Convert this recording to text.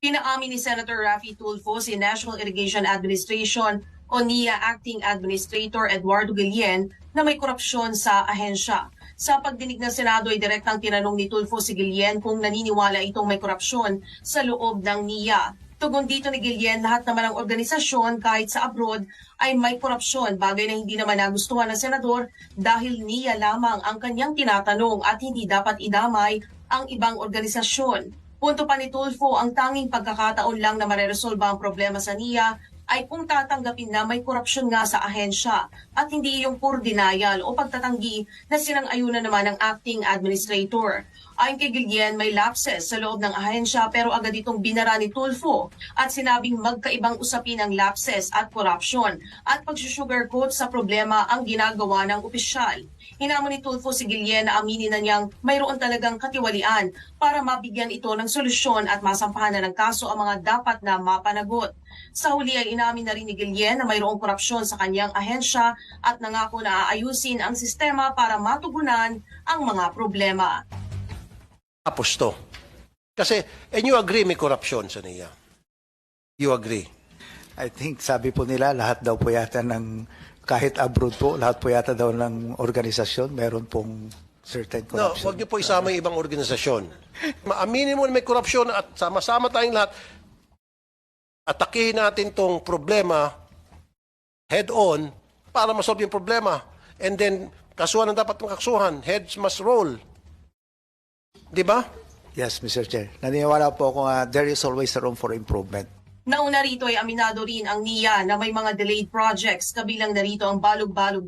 Pinaamin ni Senator Raffy Tulfo si National Irrigation Administration o NIA Acting Administrator Eduardo Guillen na may korupsyon sa ahensya. Sa pagdinig ng Senado ay direktang tinanong ni Tulfo si Guillen kung naniniwala itong may korupsyon sa loob ng NIA. Tugon dito ni Guillen, lahat naman ng organisasyon kahit sa abroad ay may korupsyon, bagay na hindi naman nagustuhan ng senador dahil NIA lamang ang kanyang tinatanong at hindi dapat idamay ang ibang organisasyon. Punto pa ni Tulfo, ang tanging pagkakataon lang na mareresolba ang problema sa NIA ay kung tatanggapin na may korupsyon nga sa ahensya at hindi yung pure denial o pagtatanggi na sinang-ayunan naman ng acting administrator. Ayon kay Guillen, may lapses sa loob ng ahensya pero agad itong binara ni Tulfo at sinabing magkaibang usapin ang lapses at corruption at pagsusugarcoat sa problema ang ginagawa ng opisyal. Hinamon ni Tulfo si Guillen na aminin na niyang mayroon talagang katiwalian para mabigyan ito ng solusyon at masampahan na ng kaso ang mga dapat na mapanagot. Sa huli ay inamin na rin ni Guillen na mayroong korupsyon sa kanyang ahensya at nangako na aayusin ang sistema para matugunan ang mga problema. Tapos to. Kasi, and you agree may corruption sa niya. You agree. I think sabi po nila lahat daw po yata ng kahit abroad po, lahat po yata daw ng organisasyon meron pong certain No, corruption. wag niyo po isama yung ibang organisasyon. Maaminin mo na may korupsyon at sama-sama tayong lahat. Atakihin natin tong problema head-on para masolve yung problema. And then, kasuhan ang dapat ng kaksuhan. Heads must roll. Di ba? Yes, Mr. Chair. Naniniwala po ako nga there is always room for improvement. Nauna rito ay aminado rin ang NIA na may mga delayed projects kabilang na rito ang balog-balog